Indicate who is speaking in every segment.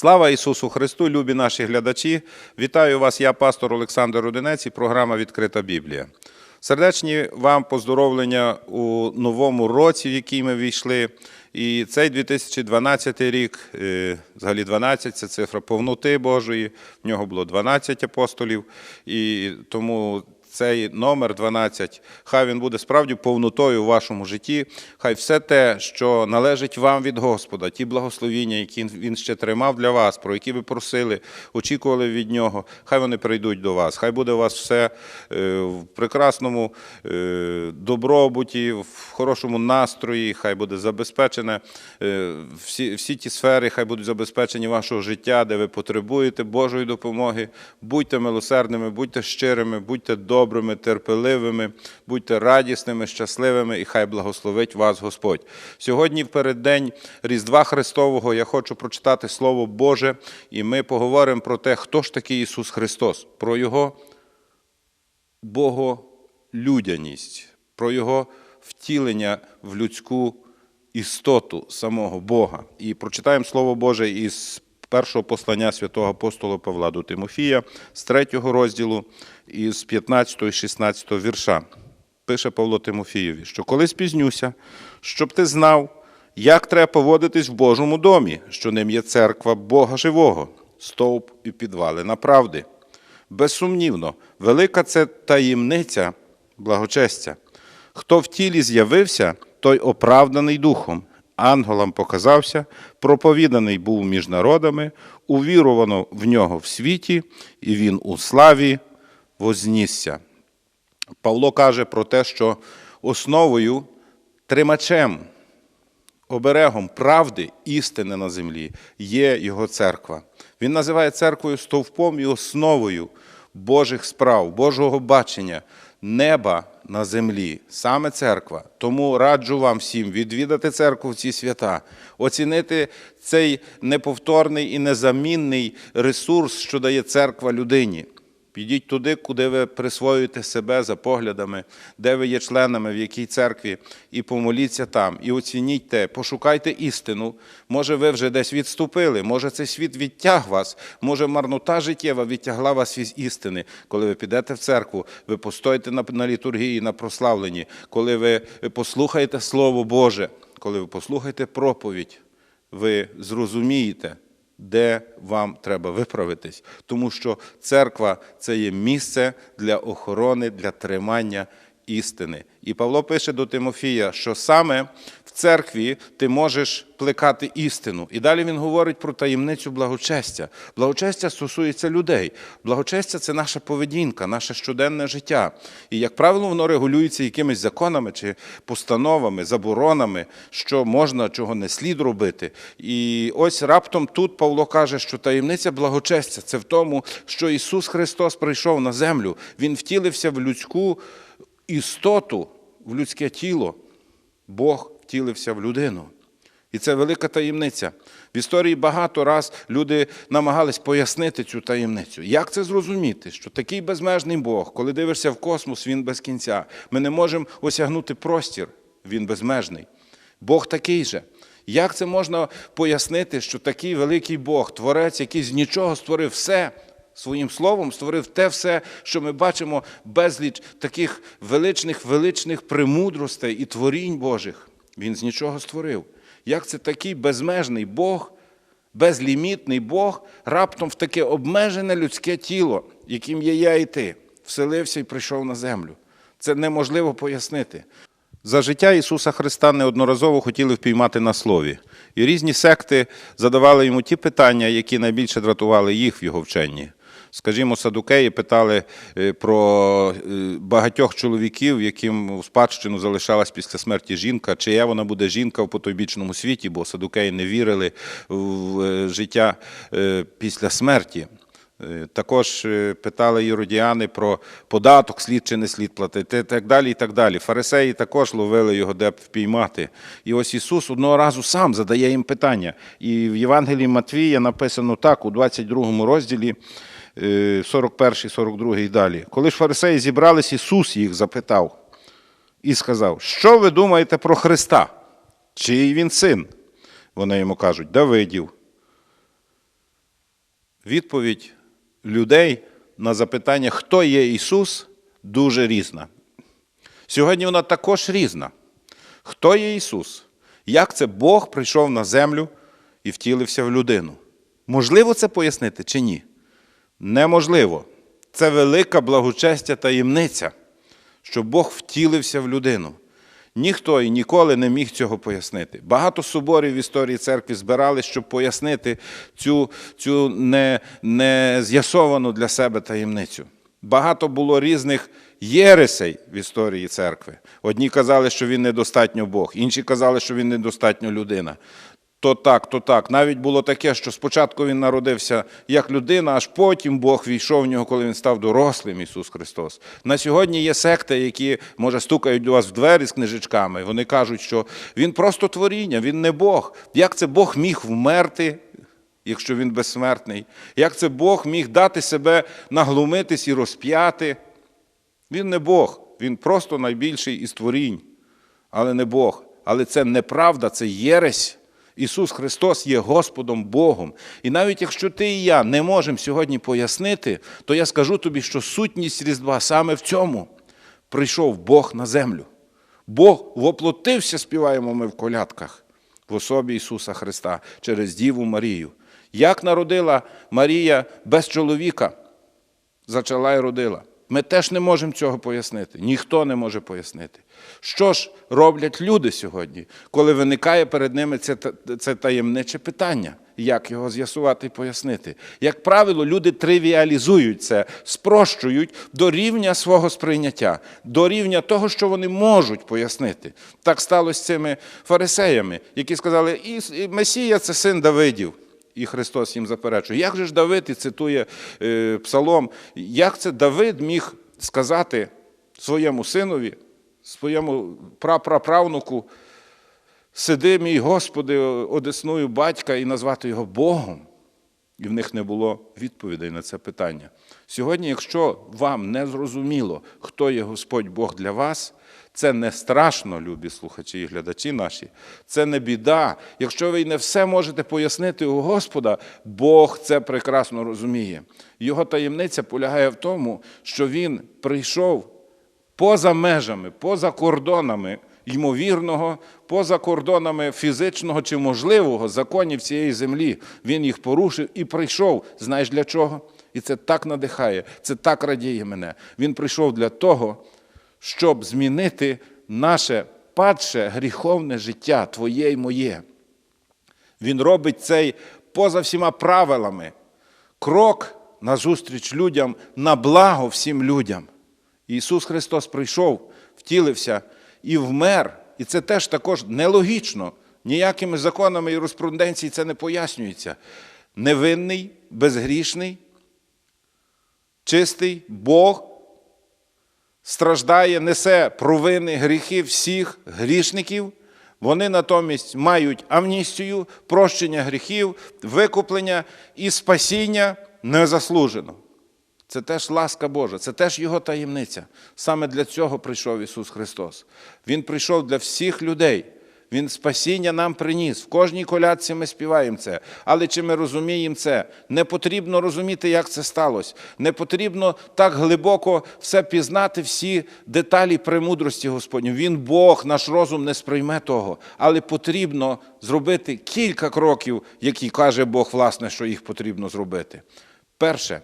Speaker 1: Слава Ісусу Христу, любі наші глядачі! Вітаю вас, я пастор Олександр Рудинець і програма Відкрита Біблія. Сердечні вам поздоровлення у новому році, в який ми війшли. І цей 2012 рік, е, взагалі 12 – це цифра повноти Божої. В нього було 12 апостолів, і тому цей номер 12, хай він буде справді повнотою у вашому житті. Хай все те, що належить вам від Господа, ті благословіння, які він ще тримав для вас, про які ви просили, очікували від нього, хай вони прийдуть до вас. Хай буде у вас все е, в прекрасному е, добробуті, в хорошому настрої, хай буде забезпечене е, всі, всі ті сфери, хай будуть забезпечені вашого життя, де ви потребуєте Божої допомоги. Будьте милосердними, будьте щирими, будьте добрими, терпеливими, будьте радісними, щасливими, і хай благословить вас Господь. Сьогодні, в переддень Різдва Христового, я хочу прочитати Слово Боже, і ми поговоримо про те, хто ж такий Ісус Христос, про Його боголюдяність, про Його втілення в людську істоту самого Бога. І прочитаємо Слово Боже із першого послання святого апостола Павла до Тимофія з третього розділу із 15 і 16 вірша. Пише Павло Тимофієві, що коли спізнюся, щоб ти знав, як треба поводитись в Божому домі, що ним є церква Бога живого, стовп і підвалина правди. Безсумнівно, велика це таємниця благочестя. Хто в тілі з'явився, той оправданий духом, ангелам показався, проповіданий був між народами, увірувано в нього в світі, і він у славі вознісся. Павло каже про те, що основою, тримачем, оберегом правди, істини на землі є його церква. Він називає церквою стовпом і основою Божих справ, Божого бачення, неба на землі, саме церква. Тому раджу вам всім відвідати церкву в ці свята, оцінити цей неповторний і незамінний ресурс, що дає церква людині. Підіть туди, куди ви присвоюєте себе за поглядами, де ви є членами, в якій церкві, і помоліться там, і оцініть те, пошукайте істину. Може, ви вже десь відступили, може, цей світ відтяг вас, може, марнота життєва відтягла вас від істини. Коли ви підете в церкву, ви постоїте на, літургії, на прославленні, коли ви послухаєте Слово Боже, коли ви послухаєте проповідь, ви зрозумієте де вам треба виправитись, тому що церква це є місце для охорони, для тримання істини. І Павло пише до Тимофія, що саме в церкві ти можеш плекати істину. І далі він говорить про таємницю благочестя. Благочестя стосується людей. Благочестя це наша поведінка, наше щоденне життя. І, як правило, воно регулюється якимись законами чи постановами, заборонами, що можна, чого не слід робити. І ось раптом тут Павло каже, що таємниця благочестя це в тому, що Ісус Христос прийшов на землю, Він втілився в людську істоту, в людське тіло. Бог втілився в людину. І це велика таємниця. В історії багато раз люди намагались пояснити цю таємницю. Як це зрозуміти, що такий безмежний Бог, коли дивишся в космос, він без кінця. Ми не можемо осягнути простір, він безмежний. Бог такий же. Як це можна пояснити, що такий великий Бог, творець, який з нічого створив все, своїм словом створив те все, що ми бачимо безліч таких величних, величних премудростей і творінь Божих. Він з нічого створив. Як це такий безмежний Бог, безлімітний Бог, раптом в таке обмежене людське тіло, яким є я і ти, вселився і прийшов на землю. Це неможливо пояснити. За життя Ісуса Христа неодноразово хотіли впіймати на слові, і різні секти задавали йому ті питання, які найбільше дратували їх в його вченні. Скажімо, садукеї питали е, про е, багатьох чоловіків, яким у спадщину залишалась після смерті жінка, чия вона буде жінка в потойбічному світі, бо садукеї не вірили в е, життя після смерті. Також питали єродіани про податок, слід чи не слід платити, так далі. і так далі. Фарисеї також ловили його, де б впіймати. І ось Ісус одного разу сам задає їм питання. І в Євангелії Матвія написано так, у 22 розділі, 41, 42 і далі. Коли ж фарисеї зібрались, Ісус їх запитав і сказав: Що ви думаєте про Христа? Чий він син? Вони йому кажуть, Давидів. відповідь людей на запитання, хто є Ісус, дуже різна. Сьогодні вона також різна. Хто є Ісус? Як це Бог прийшов на землю і втілився в людину? Можливо це пояснити чи ні? Неможливо. Це велика благочестя таємниця, що Бог втілився в людину. Ніхто і ніколи не міг цього пояснити. Багато соборів в історії церкви збирали, щоб пояснити цю, цю не, не з'ясовану для себе таємницю. Багато було різних єресей в історії церкви. Одні казали, що він недостатньо Бог, інші казали, що він недостатньо людина. То так, то так. Навіть було таке, що спочатку він народився як людина, аж потім Бог війшов в нього, коли він став дорослим, Ісус Христос. На сьогодні є секти, які, може, стукають до вас в двері з книжечками. Вони кажуть, що він просто творіння, він не Бог. Як це Бог міг вмерти, якщо він безсмертний? Як це Бог міг дати себе наглумитись і розп'яти? Він не Бог, він просто найбільший із творінь, але не Бог. Але це неправда, це єресь. Ісус Христос є Господом Богом. І навіть якщо ти і я не можемо сьогодні пояснити, то я скажу тобі, що сутність Різдва саме в цьому прийшов Бог на землю. Бог воплотився, співаємо ми в колядках, в особі Ісуса Христа через Діву Марію. Як народила Марія без чоловіка, зачала і родила. Ми теж не можемо цього пояснити. Ніхто не може пояснити. Що ж роблять люди сьогодні, коли виникає перед ними це, це таємниче питання, як його з'ясувати і пояснити? Як правило, люди тривіалізують це, спрощують до рівня свого сприйняття, до рівня того, що вони можуть пояснити. Так сталося з цими фарисеями, які сказали, «І- Месія це син Давидів. І Христос їм заперечує. Як же ж Давид і цитує е, Псалом, як це Давид міг сказати своєму синові, своєму прапраправнуку, сиди, мій Господи, одесную батька і назвати його Богом? І в них не було відповідей на це питання. Сьогодні, якщо вам не зрозуміло, хто є Господь Бог для вас, це не страшно, любі слухачі і глядачі наші, це не біда. Якщо ви не все можете пояснити у Господа, Бог це прекрасно розуміє. Його таємниця полягає в тому, що Він прийшов поза межами, поза кордонами ймовірного, поза кордонами фізичного чи можливого законів цієї землі. Він їх порушив і прийшов. Знаєш для чого? І це так надихає, це так радіє мене. Він прийшов для того, щоб змінити наше падше гріховне життя, твоє й моє. Він робить цей поза всіма правилами. Крок назустріч людям, на благо всім людям. Ісус Христос прийшов, втілився і вмер. І це теж також нелогічно. Ніякими законами юриспруденції це не пояснюється. Невинний, безгрішний, чистий Бог страждає, несе провини, гріхи всіх грішників. Вони натомість мають амністію, прощення гріхів, викуплення і спасіння незаслужено. Це теж ласка Божа, це теж Його таємниця. Саме для цього прийшов Ісус Христос. Він прийшов для всіх людей. Він спасіння нам приніс. В кожній колядці ми співаємо це. Але чи ми розуміємо це? Не потрібно розуміти, як це сталося. Не потрібно так глибоко все пізнати, всі деталі премудрості Господні. Він Бог, наш розум не сприйме того. Але потрібно зробити кілька кроків, які каже Бог, власне, що їх потрібно зробити. Перше.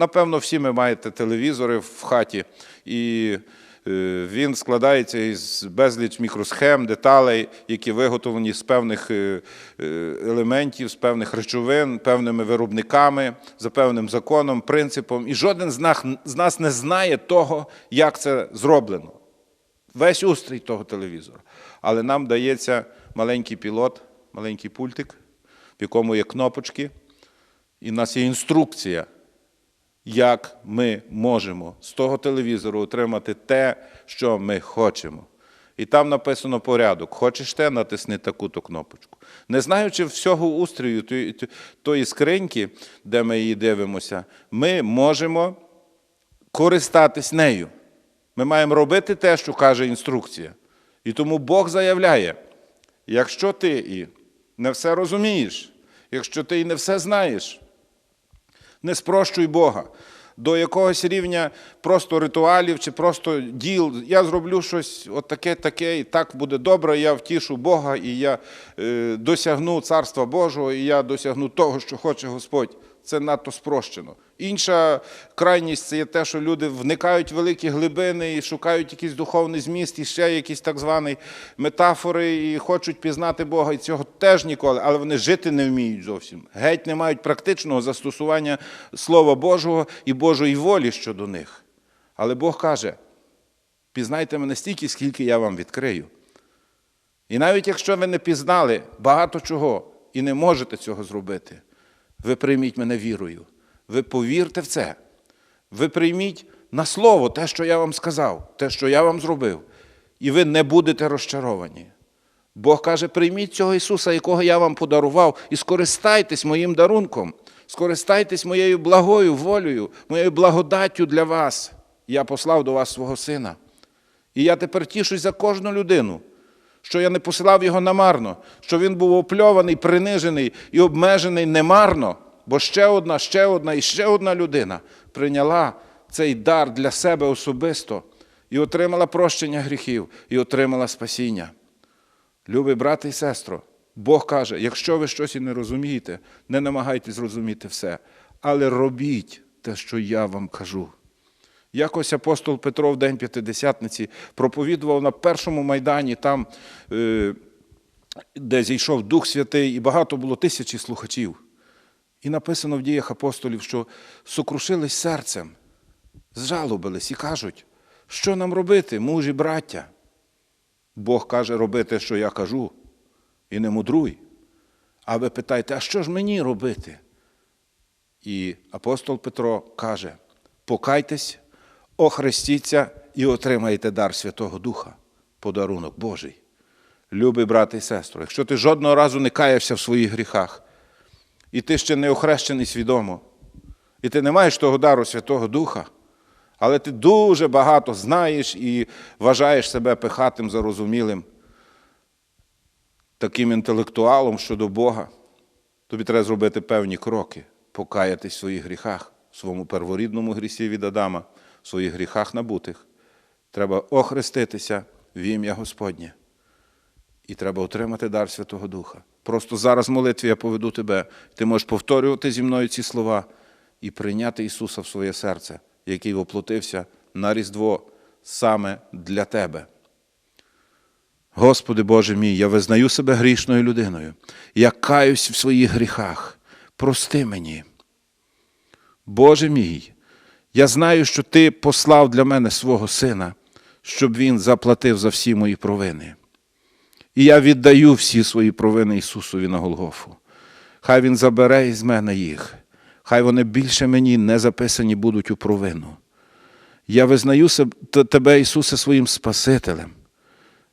Speaker 1: Напевно, всі ми маєте телевізори в хаті, і е, він складається із безліч мікросхем, деталей, які виготовлені з певних е, е, елементів, з певних речовин, певними виробниками, за певним законом, принципом. І жоден з нас, не знає того, як це зроблено. Весь устрій того телевізора. Але нам дається маленький пілот, маленький пультик, в якому є кнопочки, і в нас є інструкція як ми можемо з того телевізору отримати те, що ми хочемо. І там написано порядок. Хочеш те, натисни таку-то кнопочку. Не знаючи всього устрою тої, тої скриньки, де ми її дивимося, ми можемо користатись нею. Ми маємо робити те, що каже інструкція. І тому Бог заявляє: якщо ти і не все розумієш, Якщо ти і не все знаєш, не спрощуй Бога. До якогось рівня просто ритуалів чи просто діл. Я зроблю щось от таке, таке, і так буде добре, я втішу Бога, і я е, досягну Царства Божого, і я досягну того, що хоче Господь. Це надто спрощено. Інша крайність це є те, що люди вникають в великі глибини і шукають якийсь духовний зміст, і ще якісь так звані метафори, і хочуть пізнати Бога, і цього теж ніколи, але вони жити не вміють зовсім. Геть не мають практичного застосування Слова Божого і Божої волі щодо них. Але Бог каже: пізнайте мене стільки, скільки я вам відкрию. І навіть якщо ви не пізнали багато чого і не можете цього зробити, ви прийміть мене вірою. Ви повірте в це. Ви прийміть на слово те, що я вам сказав, те, що я вам зробив, і ви не будете розчаровані. Бог каже: прийміть цього Ісуса, якого я вам подарував, і скористайтесь моїм дарунком, скористайтесь моєю благою волею, моєю благодаттю для вас. Я послав до вас свого Сина. І я тепер тішусь за кожну людину, що я не посилав його намарно, що він був опльований, принижений і обмежений немарно, бо ще одна, ще одна і ще одна людина прийняла цей дар для себе особисто і отримала прощення гріхів, і отримала спасіння. Любий брате і сестро, Бог каже: якщо ви щось і не розумієте, не намагайтесь зрозуміти все, але робіть те, що я вам кажу. Якось апостол Петро в День П'ятидесятниці проповідував на першому майдані, там, е, де зійшов Дух Святий, і багато було тисячі слухачів. І написано в діях апостолів, що сокрушились серцем, зжалобились і кажуть, що нам робити, мужі браття? Бог каже, роби те, що я кажу, і не мудруй. А ви питаєте, а що ж мені робити? І апостол Петро каже: покайтесь, охрестіться і отримаєте дар Святого Духа, подарунок Божий. Любий брат і сестро, якщо ти жодного разу не каявся в своїх гріхах, і ти ще не охрещений свідомо, і ти не маєш того дару Святого Духа, але ти дуже багато знаєш і вважаєш себе пихатим, зарозумілим, таким інтелектуалом щодо Бога, тобі треба зробити певні кроки, покаятись в своїх гріхах, в своєму перворідному грісі від Адама, в своїх гріхах набутих. Треба охреститися в ім'я Господнє. І треба отримати дар Святого Духа. Просто зараз в молитві я поведу тебе. Ти можеш повторювати зі мною ці слова і прийняти Ісуса в своє серце, який воплотився на Різдво саме для тебе. Господи Боже мій, я визнаю себе грішною людиною. Я каюсь в своїх гріхах. Прости мені. Боже мій, я знаю, що Ти послав для мене свого Сина, щоб Він заплатив за всі мої провини. І я віддаю всі свої провини Ісусові на Голгофу. Хай Він забере із мене їх, хай вони більше мені не записані будуть у провину. Я визнаю Тебе, Ісусе, своїм Спасителем.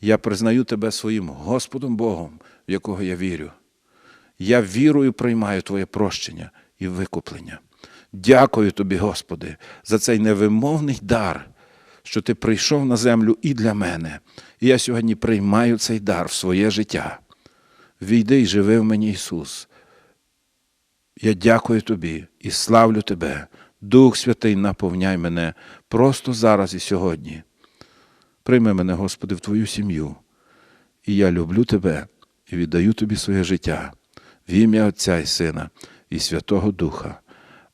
Speaker 1: Я признаю Тебе своїм Господом Богом, в якого я вірю. Я вірою приймаю Твоє прощення і викуплення. Дякую Тобі, Господи, за цей невимовний дар, що Ти прийшов на землю і для мене. І я сьогодні приймаю цей дар в своє життя. Війди і живи в мені, Ісус. Я дякую Тобі і славлю Тебе. Дух Святий, наповняй мене просто зараз і сьогодні. Прийми мене, Господи, в Твою сім'ю. І я люблю Тебе і віддаю Тобі своє життя в ім'я Отця і Сина і Святого Духа.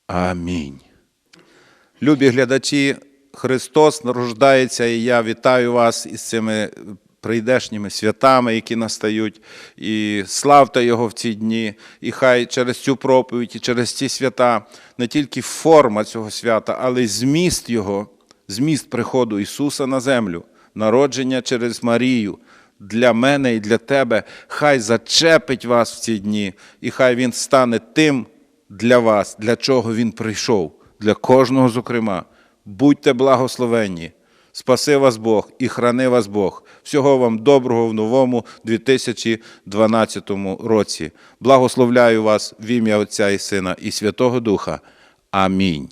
Speaker 1: Амінь. Любі глядачі, Христос нарождається, і я вітаю вас із цими прийдешніми святами, які настають, і славте Його в ці дні. І хай через цю проповідь і через ці свята не тільки форма цього свята, але й зміст Його, зміст приходу Ісуса на землю, народження через Марію. Для мене і для тебе, хай зачепить вас в ці дні, і хай Він стане тим для вас, для чого Він прийшов, для кожного, зокрема. Будьте благословенні, спаси вас Бог і храни вас Бог. Всього вам доброго в новому 2012 році. Благословляю вас в ім'я Отця і Сина і Святого Духа. Амінь.